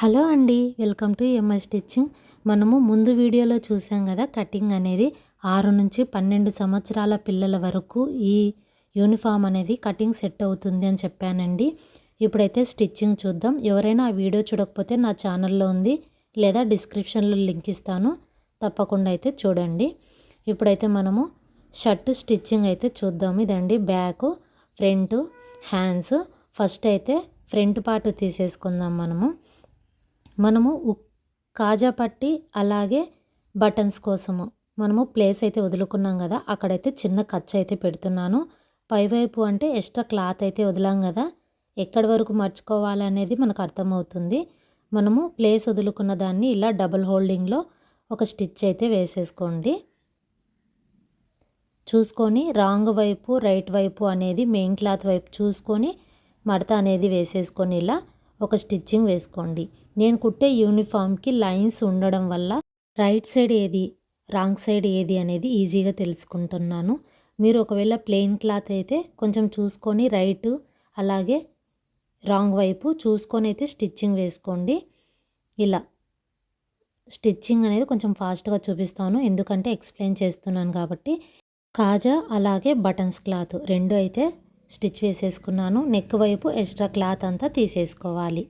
Hello అండి welcome to MI stitching. మనము ముందు వీడియోలో చూసాం కదా కటింగ్ అనేది ఆరు నుంచి పన్నెండు సంవత్సరాల పిల్లల వరకు ఈ యూనిఫామ్ అనేది కటింగ్ సెట్ అవుతుంది అని చెప్పానండి. ఇప్పుడైతే స్టిచ్చింగ్ చూద్దాం. ఎవరైనా ఆ వీడియో చూడకపోతే నా ఛానల్లో ఉంది లేదా డిస్క్రిప్షన్లో లింక్ ఇస్తాను. తప్పకుండా అయితే చూడండి. ఇప్పుడైతే మనము షర్ట్ స్టిచ్చింగ్ అయితే చూద్దాం. ఇదండి బ్యాక్ ఫ్రంట్ హ్యాండ్స్. ఫస్ట్ అయితే ఫ్రంట్ పార్ట్ తీసేసుకుందాం మనము. మనము కాజా పట్టి అలాగే బటన్స్ కోసము మనము ప్లేస్ అయితే వదులుకున్నాం కదా అక్కడైతే చిన్న ఖర్చు అయితే పెడుతున్నాను. పైవైపు అంటే ఎక్స్ట్రా క్లాత్ అయితే వదిలాం కదా ఎక్కడి వరకు మర్చుకోవాలనేది మనకు అర్థమవుతుంది. మనము ప్లేస్ వదులుకున్న దాన్ని ఇలా డబుల్ హోల్డింగ్లో ఒక స్టిచ్ అయితే వేసేసుకోండి. చూసుకొని రాంగ్ వైపు రైట్ వైపు అనేది మెయిన్ క్లాత్ వైపు చూసుకొని మడత అనేది వేసేసుకొని ఇలా ఒక స్టిచ్చింగ్ వేసుకోండి. నేను కుట్టే యూనిఫామ్కి లైన్స్ ఉండడం వల్ల రైట్ సైడ్ ఏది రాంగ్ సైడ్ ఏది అనేది ఈజీగా తెలుసుకుంటున్నాను. మీరు ఒకవేళ ప్లెయిన్ క్లాత్ అయితే కొంచెం చూసుకొని రైట్ అలాగే రాంగ్ వైపు చూసుకొని అయితే స్టిచ్చింగ్ వేసుకోండి. ఇలా స్టిచ్చింగ్ అనేది కొంచెం ఫాస్ట్గా చూపిస్తాను. ఎందుకంటే ఎక్స్ప్లెయిన్ చేస్తున్నాను కాబట్టి. కాజా అలాగే బటన్స్ క్లాత్ రెండు అయితే స్టిచ్ వేసేసుకున్నాను. నెక్ వైపు ఎక్స్ట్రా క్లాత్ అంతా తీసేసుకోవాలి.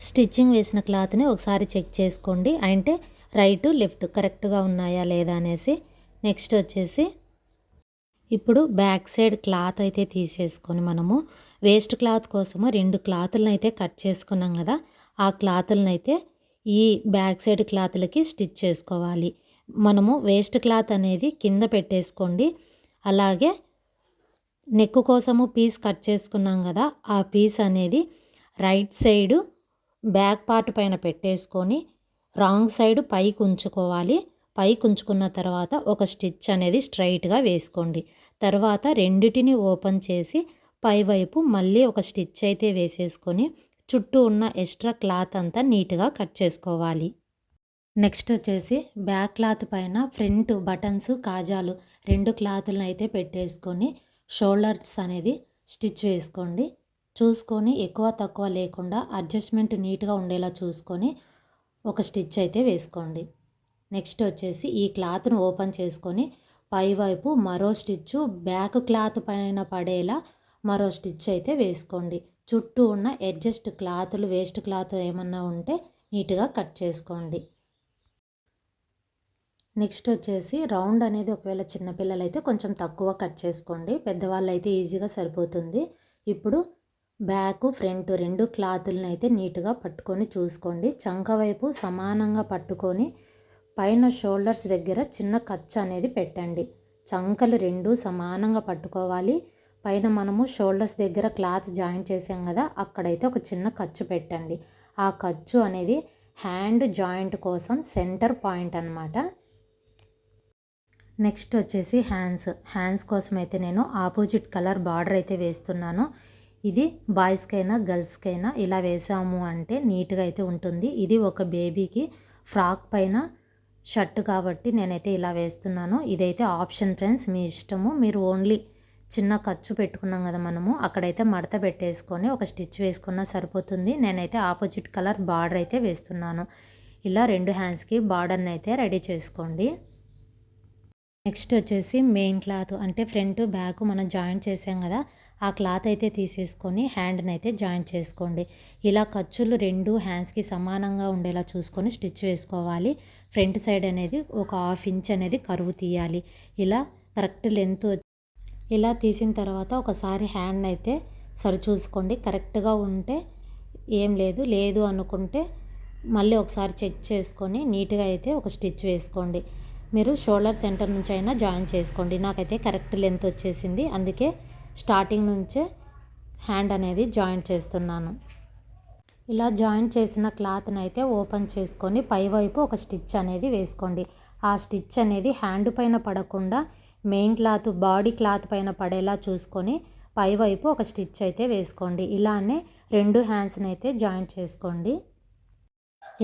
స్టిచ్చింగ్ వేసిన క్లాత్ని ఒకసారి చెక్ చేసుకోండి. అంటే రైట్ లెఫ్ట్ కరెక్ట్గా ఉన్నాయా లేదా అనేసి. నెక్స్ట్ వచ్చేసి ఇప్పుడు బ్యాక్ సైడ్ క్లాత్ అయితే తీసేసుకొని మనము వేస్ట్ క్లాత్ కోసము రెండు క్లాతులను అయితే కట్ చేసుకున్నాం కదా. ఆ క్లాతులను అయితే ఈ బ్యాక్ సైడ్ క్లాత్లకి స్టిచ్ చేసుకోవాలి. మనము వేస్ట్ క్లాత్ అనేది కింద పెట్టేసుకోండి. అలాగే నెక్ కోసము పీస్ కట్ చేసుకున్నాం కదా ఆ పీస్ అనేది రైట్ సైడు బ్యాక్ పార్ట్ పైన పెట్టేసుకొని రాంగ్ సైడ్ పైకి ఉంచుకోవాలి. పైకి ఉంచుకున్న తర్వాత ఒక స్టిచ్ అనేది స్ట్రైట్గా వేసుకోండి. తర్వాత రెండిటిని ఓపెన్ చేసి పైవైపు మళ్ళీ ఒక స్టిచ్ అయితే వేసేసుకొని చుట్టూ ఉన్న ఎక్స్ట్రా క్లాత్ అంతా నీట్గా కట్ చేసుకోవాలి. నెక్స్ట్ వచ్చేసి బ్యాక్ క్లాత్ పైన ఫ్రంట్ బటన్స్ కాజాలు రెండు క్లాతులను అయితే పెట్టేసుకొని షోల్డర్స్ అనేది స్టిచ్ వేసుకోండి చూసుకొని ఎక్కువ తక్కువ లేకుండా అడ్జస్ట్మెంట్ నీట్గా ఉండేలా చూసుకొని ఒక స్టిచ్ అయితే వేసుకోండి. నెక్స్ట్ వచ్చేసి ఈ క్లాత్ను ఓపెన్ చేసుకొని పైవైపు మరో స్టిచ్చు బ్యాక్ క్లాత్ పైన పడేలా మరో స్టిచ్ అయితే వేసుకోండి. చుట్టూ ఉన్న అడ్జస్ట్ క్లాతులు వేస్ట్ క్లాత్ ఏమన్నా ఉంటే నీట్గా కట్ చేసుకోండి. నెక్స్ట్ వచ్చేసి రౌండ్ అనేది ఒకవేళ చిన్నపిల్లలు అయితే కొంచెం తక్కువ కట్ చేసుకోండి. పెద్దవాళ్ళు అయితే ఈజీగా సరిపోతుంది. ఇప్పుడు బ్యాక్ ఫ్రంట్ రెండు క్లాతులను అయితే నీట్గా పట్టుకొని చూసుకోండి. చంక వైపు సమానంగా పట్టుకొని పైన షోల్డర్స్ దగ్గర చిన్న ఖర్చు అనేది పెట్టండి. చంకలు రెండు సమానంగా పట్టుకోవాలి. పైన మనము షోల్డర్స్ దగ్గర క్లాత్ జాయిన్ చేసాం కదా అక్కడైతే ఒక చిన్న ఖర్చు పెట్టండి. ఆ ఖర్చు అనేది హ్యాండ్ జాయింట్ కోసం సెంటర్ పాయింట్ అనమాట నెక్స్ట్ వచ్చేసి హ్యాండ్స్. హ్యాండ్స్ కోసం అయితే నేను ఆపోజిట్ కలర్ బార్డర్ అయితే వేస్తున్నాను. ఇది బాయ్స్కైనా గర్ల్స్కైనా ఇలా వేసాము అంటే నీట్గా అయితే ఉంటుంది. ఇది ఒక బేబీకి ఫ్రాక్ పైన షర్ట్ కాబట్టి నేనైతే ఇలా వేస్తున్నాను. ఇదైతే ఆప్షన్ ఫ్రెండ్స్ మీ ఇష్టము. మీరు ఓన్లీ చిన్న ఖర్చు పెట్టుకున్నాం కదా మనము అక్కడైతే మడత పెట్టేసుకొని ఒక స్టిచ్ వేసుకున్నా సరిపోతుంది. నేనైతే ఆపోజిట్ కలర్ బార్డర్ అయితే వేస్తున్నాను. ఇలా రెండు హ్యాండ్స్కి బార్డర్ని అయితే రెడీ చేసుకోండి. నెక్స్ట్ వచ్చేసి మెయిన్ క్లాత్ అంటే ఫ్రంట్ బ్యాక్ మనం జాయింట్ చేసాం కదా ఆ క్లాత్ అయితే తీసేసుకొని హ్యాండ్ని అయితే జాయింట్ చేసుకోండి. ఇలా ఖర్చులు రెండు హ్యాండ్స్కి సమానంగా ఉండేలా చూసుకొని స్టిచ్ వేసుకోవాలి. ఫ్రంట్ సైడ్ అనేది ఒక హాఫ్ ఇంచ్ అనేది కరువు తీయాలి. ఇలా కరెక్ట్ లెంత్ ఇలా తీసిన తర్వాత ఒకసారి హ్యాండ్ అయితే సరి చూసుకోండి కరెక్ట్గా ఉంటే ఏం లేదు లేదు అనుకుంటే మళ్ళీ ఒకసారి చెక్ చేసుకొని నీట్గా అయితే ఒక స్టిచ్ వేసుకోండి. మీరు షోల్డర్ సెంటర్ నుంచి అయినా జాయిన్ చేసుకోండి. నాకైతే కరెక్ట్ లెంత్ వచ్చేసింది. అందుకే స్టార్టింగ్ నుంచే హ్యాండ్ అనేది జాయింట్ చేస్తున్నాను. ఇలా జాయింట్ చేసిన క్లాత్ని అయితే ఓపెన్ చేసుకొని పైవైపు ఒక స్టిచ్ అనేది వేసుకోండి. ఆ స్టిచ్ అనేది హ్యాండ్ పైన పడకుండా మెయిన్ క్లాత్ బాడీ క్లాత్ పైన పడేలా చూసుకొని పైవైపు ఒక స్టిచ్ అయితే వేసుకోండి. ఇలానే రెండు హ్యాండ్స్ని అయితే జాయింట్ చేసుకోండి.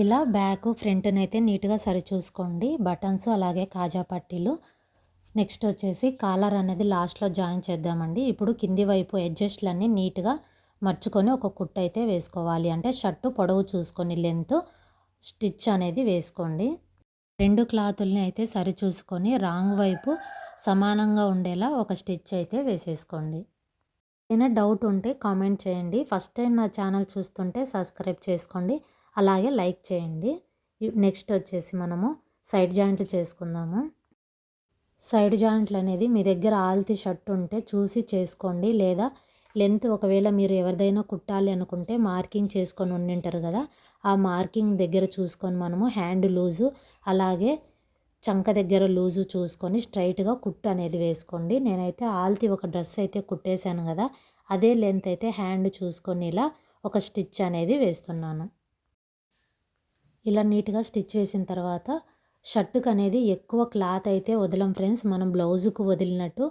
ఇలా బ్యాక్ ఫ్రంట్ని అయితే నీట్గా సరి చూసుకోండి బటన్స్ అలాగే కాజా పట్టీలు. నెక్స్ట్ వచ్చేసి కాలర్ అనేది లాస్ట్లో జాయిన్ చేద్దామండి. ఇప్పుడు కింది వైపు అడ్జస్ట్లన్నీ నీట్గా మర్చుకొని ఒక కుట్ట అయితే వేసుకోవాలి. అంటే షర్టు పొడవు చూసుకొని లెంత్ స్టిచ్ అనేది వేసుకోండి. రెండు క్లాతుల్ని అయితే సరి చూసుకొని రాంగ్ వైపు సమానంగా ఉండేలా ఒక స్టిచ్ అయితే వేసేసుకోండి. ఏదైనా డౌట్ ఉంటే కామెంట్ చేయండి. ఫస్ట్ టైం నా ఛానల్ చూస్తుంటే సబ్స్క్రైబ్ చేసుకోండి. అలాగే లైక్ చేయండి. నెక్స్ట్ వచ్చేసి మనము సైడ్ జాయింట్లు చేసుకుందాము. సైడ్ జాయింట్లు అనేది మీ దగ్గర ఆల్తి షర్ట్ ఉంటే చూసి చేసుకోండి. లేదా లెంత్ ఒకవేళ మీరు ఎవరిదైనా కుట్టాలి అనుకుంటే మార్కింగ్ చేసుకొని ఉండింటారు కదా ఆ మార్కింగ్ దగ్గర చూసుకొని మనము హ్యాండ్ లూజు అలాగే చంక దగ్గర లూజు చూసుకొని స్ట్రైట్గా కుట్టు అనేది వేసుకోండి. నేనైతే ఆల్తి ఒక డ్రెస్ అయితే కుట్టేశాను కదా అదే లెంత్ అయితే హ్యాండ్ చూసుకొని ఇలా ఒక స్టిచ్ అనేది వేస్తున్నాను. ఇలా నీట్గా స్టిచ్ వేసిన తర్వాత షర్టుకు అనేది ఎక్కువ క్లాత్ అయితే వదలం ఫ్రెండ్స్. మనం బ్లౌజుకు వదిలినట్టు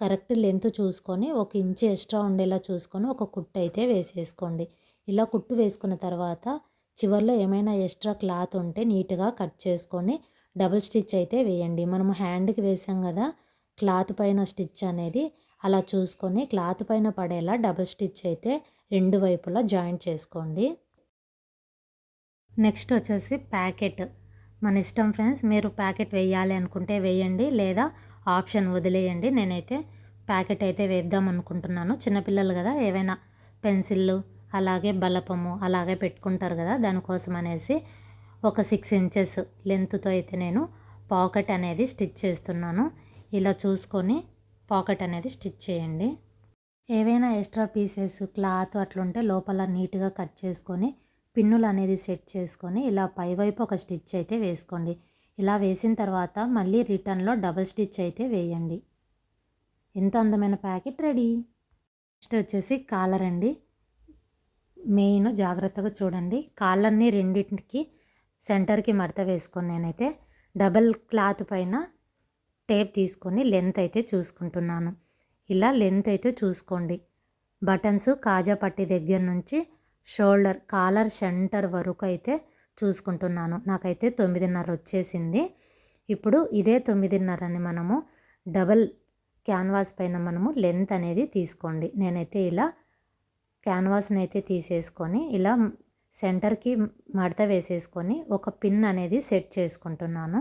కరెక్ట్ లెంత్ చూసుకొని ఒక ఇంచు ఎక్స్ట్రా ఉండేలా చూసుకొని ఒక కుట్టు అయితే వేసేసుకోండి. ఇలా కుట్టు వేసుకున్న తర్వాత చివరిలో ఏమైనా ఎక్స్ట్రా క్లాత్ ఉంటే నీట్గా కట్ చేసుకొని డబుల్ స్టిచ్ అయితే వేయండి. మనము హ్యాండ్కి వేసాం కదా క్లాత్ పైన స్టిచ్ అనేది అలా చూసుకొని క్లాత్ పైన పడేలా డబుల్ స్టిచ్ అయితే రెండు వైపులా జాయింట్ చేసుకోండి. నెక్స్ట్ వచ్చేసి ప్యాకెట్. మన ఇష్టం ఫ్రెండ్స్ మీరు ప్యాకెట్ వేయాలి అనుకుంటే వేయండి లేదా ఆప్షన్ వదిలేయండి. నేనైతే ప్యాకెట్ అయితే వేద్దాం అనుకుంటున్నాను. చిన్నపిల్లలు కదా ఏవైనా పెన్సిళ్ళు అలాగే బలపము అలాగే పెట్టుకుంటారు కదా దానికోసం అనేసి ఒక సిక్స్ ఇంచెస్ లెంత్తో అయితే నేను పాకెట్ అనేది స్టిచ్ చేస్తున్నాను. ఇలా చూసుకొని పాకెట్ అనేది స్టిచ్ చేయండి. ఏవైనా ఎక్స్ట్రా పీసెస్ క్లాత్ అట్లుంటే లోపల నీట్గా కట్ చేసుకొని పిన్నులు అనేది సెట్ చేసుకొని ఇలా పైవైపు ఒక స్టిచ్ అయితే వేసుకోండి. ఇలా వేసిన తర్వాత మళ్ళీ రిటర్న్లో డబల్ స్టిచ్ అయితే వేయండి. ఎంత అందమైన ప్యాకెట్ రెడీ? నెక్స్ట్ వచ్చేసి కాలర్ అండి. మెయిన్ జాగ్రత్తగా చూడండి. కాళ్ళన్నీ రెండింటికి సెంటర్కి మడత వేసుకొని నేనైతే డబల్ క్లాత్ పైన టేప్ తీసుకొని లెంత్ అయితే చూసుకుంటున్నాను. ఇలా లెంత్ అయితే చూసుకోండి. బటన్స్ కాజా పట్టి దగ్గర నుంచి షోల్డర్ కాలర్ సెంటర్ వరకు అయితే చూసుకుంటున్నాను. నాకైతే తొమ్మిదిన్నర వచ్చేసింది. ఇప్పుడు ఇదే తొమ్మిదిన్నరని మనము డబల్ క్యాన్వాస్ పైన మనము లెంత్ అనేది తీసుకోండి. నేనైతే ఇలా క్యాన్వాస్ని అయితే తీసేసుకొని ఇలా సెంటర్కి మడత వేసేసుకొని ఒక పిన్ అనేది సెట్ చేసుకుంటున్నాను.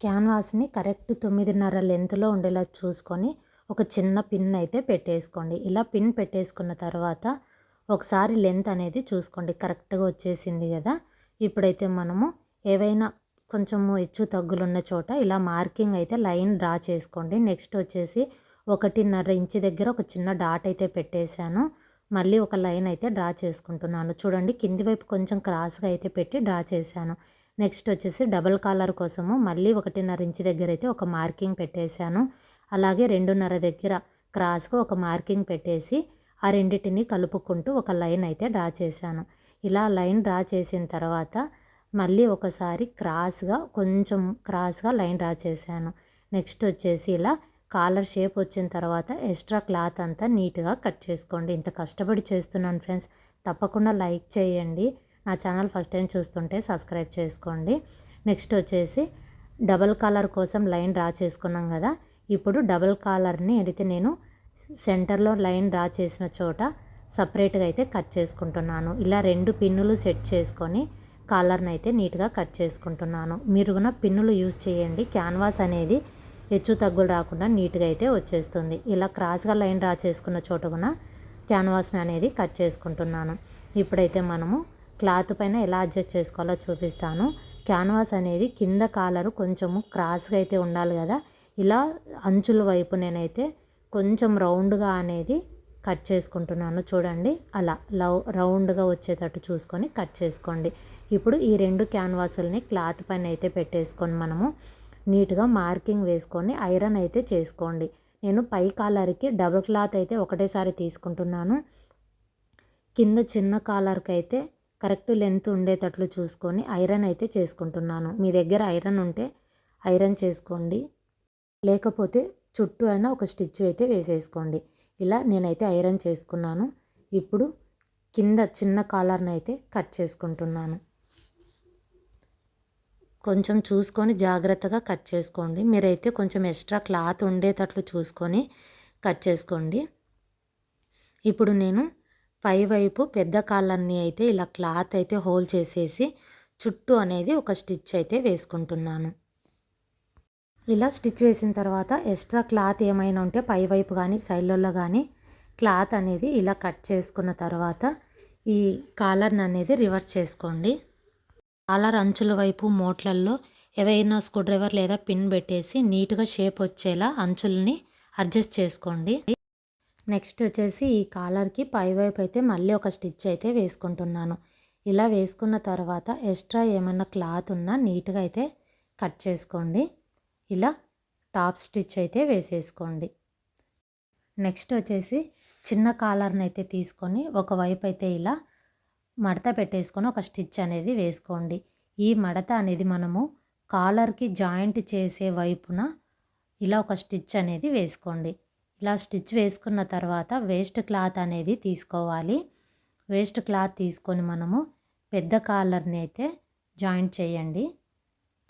క్యాన్వాస్ని కరెక్ట్ తొమ్మిదిన్నర లెంత్లో ఉండేలా చూసుకొని ఒక చిన్న పిన్ అయితే పెట్టేసుకోండి. ఇలా పిన్ పెట్టేసుకున్న తర్వాత ఒకసారి లెంత్ అనేది చూసుకోండి. కరెక్ట్గా వచ్చేసింది కదా. ఇప్పుడైతే మనము ఏవైనా కొంచెము హెచ్చు తగ్గులున్న చోట ఇలా మార్కింగ్ అయితే లైన్ డ్రా చేసుకోండి. నెక్స్ట్ వచ్చేసి ఒకటిన్నర ఇంచు దగ్గర ఒక చిన్న డాట్ అయితే పెట్టేశాను. మళ్ళీ ఒక లైన్ అయితే డ్రా చేసుకుంటున్నాను. చూడండి కింది వైపు కొంచెం క్రాస్గా అయితే పెట్టి డ్రా చేశాను. నెక్స్ట్ వచ్చేసి డబల్ కాలర్ కోసము మళ్ళీ ఒకటిన్నర ఇంచు దగ్గర అయితే ఒక మార్కింగ్ పెట్టేశాను. అలాగే రెండున్నర దగ్గర క్రాస్గా ఒక మార్కింగ్ పెట్టేసి ఆ రెండింటిని కలుపుకుంటూ ఒక లైన్ అయితే డ్రా చేశాను. ఇలా లైన్ డ్రా చేసిన తర్వాత మళ్ళీ ఒకసారి క్రాస్గా కొంచెం క్రాస్గా లైన్ డ్రా చేశాను. నెక్స్ట్ వచ్చేసి ఇలా కాలర్ షేప్ వచ్చిన తర్వాత ఎక్స్ట్రా క్లాత్ అంతా నీట్గా కట్ చేసుకోండి. ఇంత కష్టపడి చేస్తున్నాను ఫ్రెండ్స్. తప్పకుండా లైక్ చేయండి. నా ఛానల్ ఫస్ట్ టైం చూస్తుంటే సబ్స్క్రైబ్ చేసుకోండి. నెక్స్ట్ వచ్చేసి డబల్ కాలర్ కోసం లైన్ డ్రా చేసుకున్నాం కదా. ఇప్పుడు డబల్ కాలర్ని అయితే నేను సెంటర్లో లైన్ డ్రా చేసిన చోట సపరేట్గా అయితే కట్ చేసుకుంటున్నాను. ఇలా రెండు పిన్నులు సెట్ చేసుకొని కాలర్ని అయితే నీట్గా కట్ చేసుకుంటున్నాను. మీరు కూడా పిన్నులు యూజ్ చేయండి. క్యాన్వాస్ అనేది హెచ్చు తగ్గులు రాకుండా నీట్గా అయితే వచ్చేస్తుంది. ఇలా క్రాస్గా లైన్ డ్రా చేసుకున్న చోట కూడా క్యాన్వాస్ని అనేది కట్ చేసుకుంటున్నాను. ఇప్పుడైతే మనము క్లాత్ పైన ఎలా అడ్జస్ట్ చేసుకోవాలో చూపిస్తాను. క్యాన్వాస్ అనేది కింద కాలరు కొంచెము క్రాస్గా అయితే ఉండాలి కదా. ఇలా అంచుల వైపు నేనైతే కొంచెం రౌండ్గా అనేది కట్ చేసుకుంటున్నాను. చూడండి అలా లవ్ రౌండ్గా వచ్చేటట్టు చూసుకొని కట్ చేసుకోండి. ఇప్పుడు ఈ రెండు క్యాన్వాసుల్ని క్లాత్ పైన అయితే పెట్టేసుకొని మనము నీట్గా మార్కింగ్ వేసుకొని ఐరన్ అయితే చేసుకోండి. నేను పై కాలర్కి డబుల్ క్లాత్ అయితే ఒకటేసారి తీసుకుంటున్నాను. కింద చిన్న కాలర్కి అయితే కరెక్ట్ లెంత్ ఉండేటట్లు చూసుకొని ఐరన్ అయితే చేసుకుంటున్నాను. మీ దగ్గర ఐరన్ ఉంటే ఐరన్ చేసుకోండి. లేకపోతే చుట్టూ అయినా ఒక స్టిచ్ అయితే వేసేసుకోండి. ఇలా నేనైతే ఐరన్ చేసుకున్నాను. ఇప్పుడు కింద చిన్న కాలర్ని అయితే కట్ చేసుకుంటున్నాను. కొంచెం చూసుకొని జాగ్రత్తగా కట్ చేసుకోండి. మీరైతే కొంచెం ఎక్స్ట్రా క్లాత్ ఉండేటట్లు చూసుకొని కట్ చేసుకోండి. ఇప్పుడు నేను పై వైపు పెద్ద కాళ్ళన్ని అయితే ఇలా క్లాత్ అయితే హోల్ చేసేసి చుట్టూ అనేది ఒక స్టిచ్ అయితే వేసుకుంటున్నాను. ఇలా స్టిచ్ వేసిన తర్వాత ఎక్స్ట్రా క్లాత్ ఏమైనా ఉంటే పై వైపు కానీ సైడ్లలో కానీ క్లాత్ అనేది ఇలా కట్ చేసుకున్న తర్వాత ఈ కాలర్ని అనేది రివర్స్ చేసుకోండి. కాలర్ అంచుల వైపు మోట్లల్లో ఏవైనా స్క్రూ డ్రైవర్ లేదా పిన్ పెట్టేసి నీట్గా షేప్ వచ్చేలా అంచుల్ని అడ్జస్ట్ చేసుకోండి. నెక్స్ట్ వచ్చేసి ఈ కాలర్కి పై వైపు అయితే మళ్ళీ ఒక స్టిచ్ అయితే వేసుకుంటున్నాను. ఇలా వేసుకున్న తర్వాత ఎక్స్ట్రా ఏమైనా క్లాత్ ఉన్నా నీట్గా అయితే కట్ చేసుకోండి. ఇలా టాప్ స్టిచ్ అయితే వేసేసుకోండి. నెక్స్ట్ వచ్చేసి చిన్న కాలర్ని అయితే తీసుకొని ఒకవైపు అయితే ఇలా మడత పెట్టేసుకొని ఒక స్టిచ్ అనేది వేసుకోండి. ఈ మడత అనేది మనము కాలర్కి జాయింట్ చేసే వైపున ఇలా ఒక స్టిచ్ అనేది వేసుకోండి. ఇలా స్టిచ్ వేసుకున్న తర్వాత వేస్ట్ క్లాత్ అనేది తీసుకోవాలి. వేస్ట్ క్లాత్ తీసుకొని మనము పెద్ద కాలర్ని అయితే జాయింట్ చేయండి.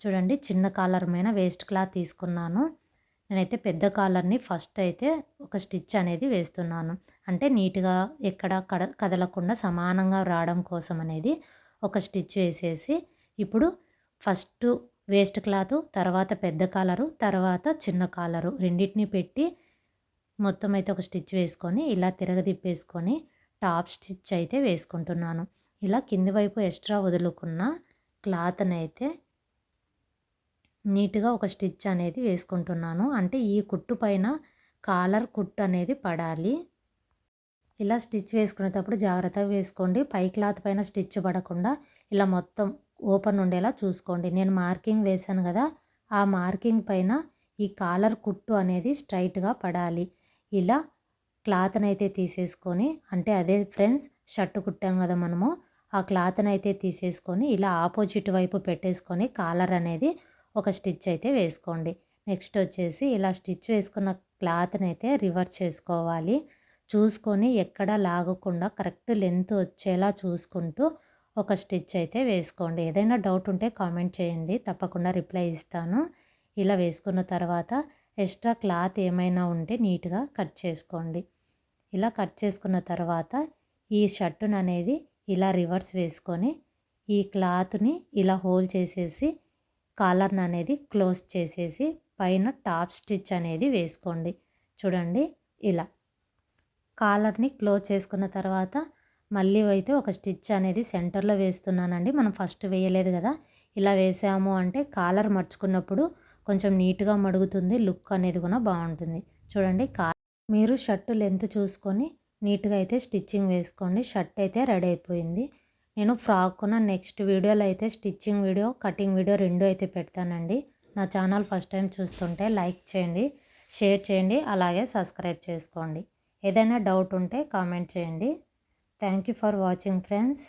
చూడండి చిన్న కాలర్ మీద వేస్ట్ క్లాత్ తీసుకున్నాను. నేనైతే పెద్ద కాలర్ని ఫస్ట్ అయితే ఒక స్టిచ్ అనేది వేస్తున్నాను. అంటే నీట్గా ఎక్కడ కడ కదలకుండా సమానంగా రావడం కోసం అనేది ఒక స్టిచ్ వేసేసి ఇప్పుడు ఫస్ట్ వేస్ట్ క్లాత్ తర్వాత పెద్ద కాలరు తర్వాత చిన్న కాలరు రెండింటిని పెట్టి మొత్తం అయితే ఒక స్టిచ్ వేసుకొని ఇలా తిరగదిప్పేసుకొని టాప్ స్టిచ్ అయితే వేసుకుంటున్నాను. ఇలా కింది వైపు ఎక్స్ట్రా వదులుకున్న క్లాత్ని అయితే నీట్గా ఒక స్టిచ్ అనేది వేసుకుంటున్నాను. అంటే ఈ కుట్టు పైన కాలర్ కుట్టు అనేది పడాలి. ఇలా స్టిచ్ వేసుకునేటప్పుడు జాగ్రత్తగా వేసుకోండి. పై క్లాత్ పైన స్టిచ్ పడకుండా ఇలా మొత్తం ఓపెన్ ఉండేలా చూసుకోండి. నేను మార్కింగ్ వేశాను కదా ఆ మార్కింగ్ పైన ఈ కాలర్ కుట్టు అనేది స్ట్రైట్గా పడాలి. ఇలా క్లాత్ని అయితే తీసేసుకొని అంటే అదే ఫ్రెండ్స్ షర్ట్ కుట్టాం కదా మనము ఆ క్లాత్ని అయితే తీసేసుకొని ఇలా ఆపోజిట్ వైపు పెట్టేసుకొని కాలర్ అనేది ఒక స్టిచ్ అయితే వేసుకోండి. నెక్స్ట్ వచ్చేసి ఇలా స్టిచ్ వేసుకున్న క్లాత్ని అయితే రివర్స్ చేసుకోవాలి. చూసుకొని ఎక్కడ లాగకుండా కరెక్ట్ లెంత్ వచ్చేలా చూసుకుంటూ ఒక స్టిచ్ అయితే వేసుకోండి. ఏదైనా డౌట్ ఉంటే కామెంట్ చేయండి. తప్పకుండా రిప్లై ఇస్తాను. ఇలా వేసుకున్న తర్వాత ఎక్స్ట్రా క్లాత్ ఏమైనా ఉంటే నీట్గా కట్ చేసుకోండి. ఇలా కట్ చేసుకున్న తర్వాత ఈ షర్టును అనేది ఇలా రివర్స్ వేసుకొని ఈ క్లాత్ని ఇలా హోల్ చేసేసి కాలర్ని అనేది క్లోజ్ చేసేసి పైన టాప్ స్టిచ్ అనేది వేసుకోండి. చూడండి ఇలా. కాలర్ని క్లోజ్ చేసుకున్న తర్వాత మళ్ళీ అయితే ఒక స్టిచ్ అనేది సెంటర్లో వేస్తున్నానండి. మనం ఫస్ట్ వేయలేదు కదా ఇలా వేసాము అంటే కాలర్ మర్చుకున్నప్పుడు కొంచెం నీట్గా మడుగుతుంది లుక్ అనేది కూడా బాగుంటుంది. చూడండి కా మీరు షర్టు లెంత్ చూసుకొని నీట్గా అయితే స్టిచ్చింగ్ వేసుకోండి. షర్ట్ అయితే రెడీ అయిపోయింది. నేను ఫ్రాక్కున నెక్స్ట్ వీడియోలో అయితే స్టిచ్చింగ్ వీడియో కటింగ్ వీడియో రెండు అయితే పెడతానండి. నా ఛానల్ ఫస్ట్ టైం చూస్తుంటే లైక్ చేయండి షేర్ చేయండి అలాగే సబ్స్క్రైబ్ చేసుకోండి. ఏదైనా డౌట్ ఉంటే కామెంట్ చేయండి. Thank you for watching friends.